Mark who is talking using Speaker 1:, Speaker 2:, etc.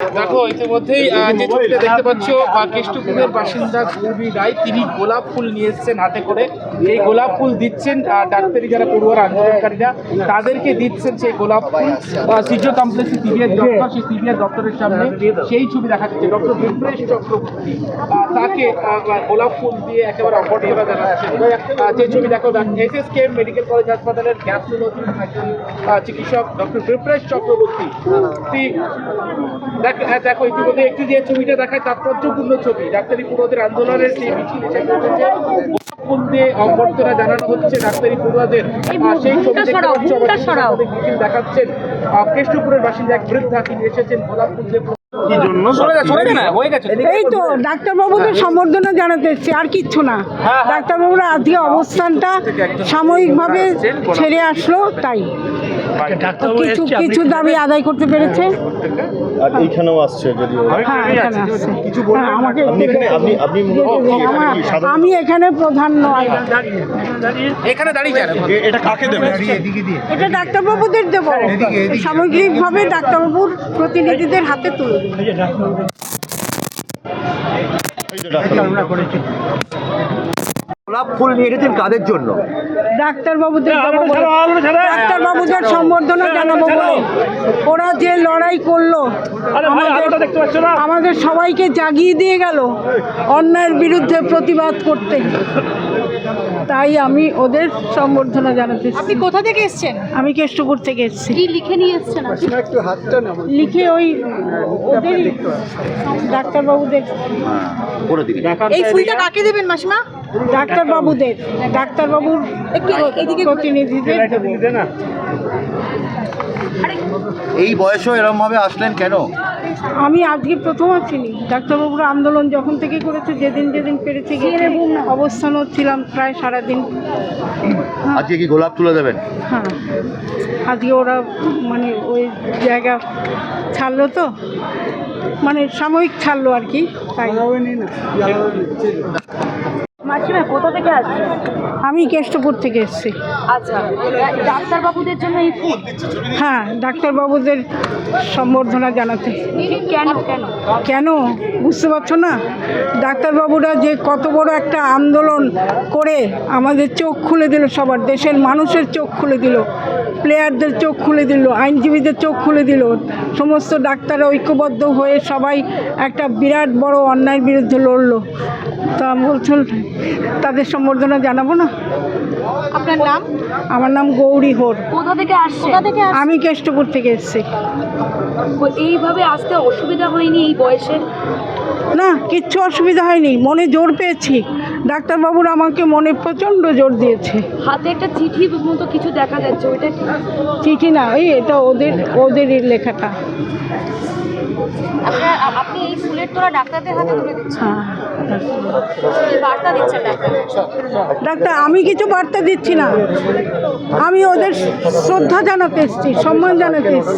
Speaker 1: দেখো ইতিমধ্যেই যে ছবিটা দেখতে পাচ্ছ কেষ্টপুরের বাসিন্দা গৌরী রায় তিনি গোলাপ ফুল নিয়ে এসেছেন হাতে করে। এই গোলাপ ফুল দিচ্ছেন ডাক্তারি যারা পড়ুয়ার আন্দোলনকারীরা তাদেরকে দিচ্ছেন সেই গোলাপ ফুল। সিজিও কমপ্লেক্সে সিবিআই দপ্তর সেই সিবিআই দপ্তরের সামনে সেই ছবি দেখা যাচ্ছে ডক্টর বিপ্রেশ চক্রবর্তী। তাকে গোলাপ ফুল দিয়ে একেবারে অভ্যর্থনা জানাচ্ছে। আহ, যে ছবি দেখো S S K medical college হাসপাতালের গ্যাস্ট্রোলজি একজন চিকিৎসক ডক্টর বিপ্রেশ চক্রবর্তী। দেখ- হ্যাঁ, দেখো ইতিমধ্যে একটি যে ছবিটা দেখায় তাৎপর্যপূর্ণ ছবি। ডাক্তারি পড়ুয়াদের আন্দোলনের সেই মিছিল অভ্যর্থনা জানানো হচ্ছে ডাক্তারি পড়ুয়াদের। সেই ছবি মিছিল দেখাচ্ছেন আহ, কেষ্টপুরের বাসিন্দা এক বৃদ্ধা। তিনি এসেছেন গোলাপ ফুল দিয়ে
Speaker 2: কি জন্য?
Speaker 1: সরে যা, সরে যা না, হয়ে গেছে।
Speaker 3: এই তো ডাক্তারবাবুকে সম্বর্ধনা জানাতে এসছি আর কিচ্ছু না।
Speaker 1: হ্যাঁ,
Speaker 3: ডাক্তারবাবুর আজকে অবস্থানটা সাময়িকভাবে ছেড়ে আসলো তাই। কিছু কিছু দাবি আদায় করতে পেরেছে?
Speaker 2: আর এইখানেও আসছে যদিও।
Speaker 3: হ্যাঁ এখানে আসছে।
Speaker 2: কিছু
Speaker 3: হ্যাঁ, আমাকে
Speaker 2: আপনি এখানে আপনি
Speaker 3: আমি এখানে প্রধান নয়।
Speaker 1: এখানে দাঁড়িয়ে
Speaker 2: এটা কাকে দেবেন?
Speaker 3: এটা ডাক্তারবাবুদের দেবো। সামগ্রিকভাবে ডাক্তারবাবুর প্রতিনিধিদের হাতে তুলে দেবো।
Speaker 2: এই যে ডাক্তার
Speaker 4: গোলাপ ফুল নিয়ে এসেছেন কাদের জন্য?
Speaker 3: ডাক্তারবাবুদের দেবো বলে। ডাক্তারবাবুদের সম্বর্ধনা জানাব। ওরা যে লড়াই করল আমাদের আমাদের সবাইকে জাগিয়ে দিয়ে গেল অন্যায়ের বিরুদ্ধে প্রতিবাদ করতে। তাই আমি ওদের সম্বর্ধনা জানাতে।
Speaker 5: আপনি কোথা থেকে এসেছেন?
Speaker 3: আমি কেষ্টপুর থেকে এসেছি।
Speaker 5: কি লিখে নিয়ে এসেছেন আপনি?
Speaker 3: লিখে ওই ওদের ডাক্তারবাবুদের
Speaker 5: এই ফুলটা কাকে দেবেন মাসিমা?
Speaker 3: ডাক্তারবাবুদের ডাক্তারবাবুর
Speaker 5: একটু এদিকে
Speaker 3: প্রতিনিধিদের।
Speaker 4: এই বয়সেও এরম ভাবে আসলেন কেন?
Speaker 3: আমি আজকে প্রথম আসিনি। ডাক্তারবাবুর আন্দোলন যখন থেকে করেছে যেদিন যেদিন পেরেছে গেছে অবস্থানও ছিলাম প্রায় সারাদিন।
Speaker 4: আজকে কি গোলাপ তুলে দেবেন?
Speaker 3: হ্যাঁ। আজকে ওরা মানে ওই জায়গা ছাড়লো তো মানে সাময়িক ছাড়লো আর কি তাই।
Speaker 5: মাসিমা কোথা থেকে
Speaker 3: আমি কেষ্টপুর থেকে এসেছি।
Speaker 5: আচ্ছা ডাক্তারবাবুদের জন্য এই ফুল
Speaker 3: হ্যাঁ ডাক্তারবাবুদের সম্বর্ধনা জানাতে।
Speaker 5: কেন কেন?
Speaker 3: কেন? বুঝতে পারছ না? ডাক্তারবাবুরা যে কত বড় একটা আন্দোলন করে আমাদের চোখ খুলে দিল সবার দেশের মানুষের চোখ খুলে দিল প্লেয়ারদের চোখ খুলে দিল আইনজীবীদের চোখ খুলে দিল। সমস্ত ডাক্তাররা ঐক্যবদ্ধ হয়ে সবাই একটা বিরাট বড় অন্যায়ের বিরুদ্ধে লড়লো। বলছেন তাদের সম্বর্ধনা জানাব না।
Speaker 5: আপনার নাম?
Speaker 3: আমার নাম গৌরী হোর।
Speaker 5: কোথা থেকে আসছে? থেকে
Speaker 3: আমি কেষ্টপুর থেকে এসেছি।
Speaker 5: এইভাবে আসতে অসুবিধা হয়নি এই বয়সে?
Speaker 3: না কিচ্ছু অসুবিধা হয়নি। মনে জোর পেয়েছি। ডাক্তারবাবুরা আমাকে মনে প্রচণ্ড জোর দিয়েছে।
Speaker 5: হাতে একটা চিঠি মতো কিছু দেখা যাচ্ছে ওইটা
Speaker 3: চিঠি না এই এটা ওদের ওদেরই লেখাটা।
Speaker 5: ফুলের তোরা ডাক্তারদের হাতে তুলে
Speaker 3: হ্যাঁ।
Speaker 5: কি বার্তা দিচ্ছেন ডাক্তার?
Speaker 3: ডাক্তার আমি কিছু বার্তা দিচ্ছি না। আমি ওদের শ্রদ্ধা জানাতে এসেছি সম্মান জানাতে এসেছি।